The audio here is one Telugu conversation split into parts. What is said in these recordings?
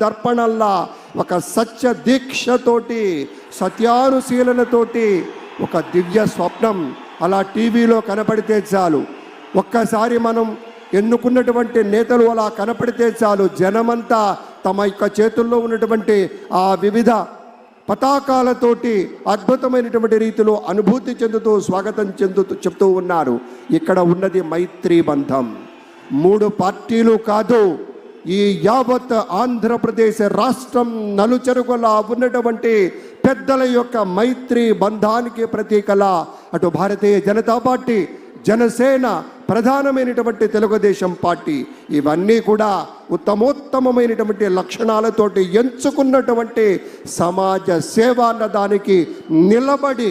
దర్పణల్లా ఒక సత్య దీక్షతోటి సత్యానుశీలనతోటి ఒక దివ్య స్వప్నం అలా టీవీలో కనపడితే చాలు. ఒక్కసారి మనం ఎన్నుకున్నటువంటి నేతలు అలా కనపడితే చాలు. జనమంతా తమ యొక్క చేతుల్లో ఉన్నటువంటి ఆ వివిధ పతాకాలతోటి అద్భుతమైనటువంటి రీతిలో అనుభూతి చెందుతూ స్వాగతం చెందుతూ చెప్తూ ఉన్నారు. ఇక్కడ ఉన్నది మైత్రీ బంధం. మూడు పార్టీలు కాదు ఈ యావత్ ఆంధ్రప్రదేశ్ రాష్ట్రం నలుచెరుగులా ఉన్నటువంటి పెద్దల యొక్క మైత్రి బంధానికి ప్రతీకలా అటు భారతీయ జనతా పార్టీ జనసేన ప్రధానమైనటువంటి తెలుగుదేశం పార్టీ. ఇవన్నీ కూడా ఉత్తమోత్తమమైనటువంటి లక్షణాలతోటి ఎంచుకున్నటువంటి సమాజ సేవ అన్న దానికి నిలబడి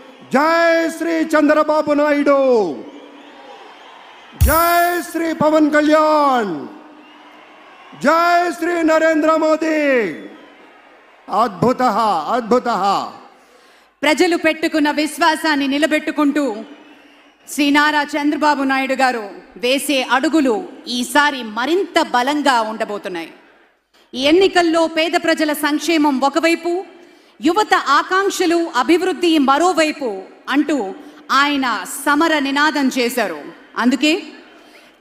జై శ్రీ చంద్రబాబు నాయుడు. జై శ్రీ పవన్ కళ్యాణ్. జై శ్రీ నరేంద్ర మోదీ. అద్భుత అద్భుత. ప్రజలు పెట్టుకున్న విశ్వాసాన్ని నిలబెట్టుకుంటూ శ్రీ నారా చంద్రబాబు నాయుడు గారు వేసే అడుగులు ఈసారి మరింత బలంగా ఉండబోతున్నాయి. ఈ ఎన్నికల్లో పేద ప్రజల సంక్షేమం ఒకవైపు యువత ఆకాంక్షలు అభివృద్ధి మరోవైపు అంటూ ఆయన సమర నినాదం చేశారు. అందుకే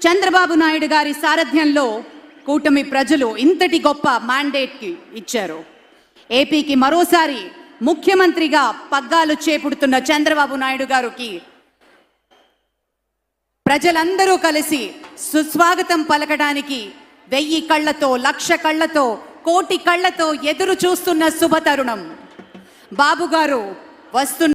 చంద్రబాబు నాయుడు గారి సారథ్యంలో కూటమి ప్రజలు ఇంతటి గొప్ప మ్యాండేట్కి ఇచ్చారు. ఏపీకి మరోసారి ముఖ్యమంత్రిగా పగ్గాలు చేపుడుతున్న చంద్రబాబు నాయుడు గారికి ప్రజలందరూ కలిసి సుస్వాగతం పలకడానికి వెయ్యి కళ్ళతో లక్ష కళ్ళతో కోటి కళ్ళతో ఎదురు చూస్తున్న శుభతరుణం బాబు గారు వస్తున్న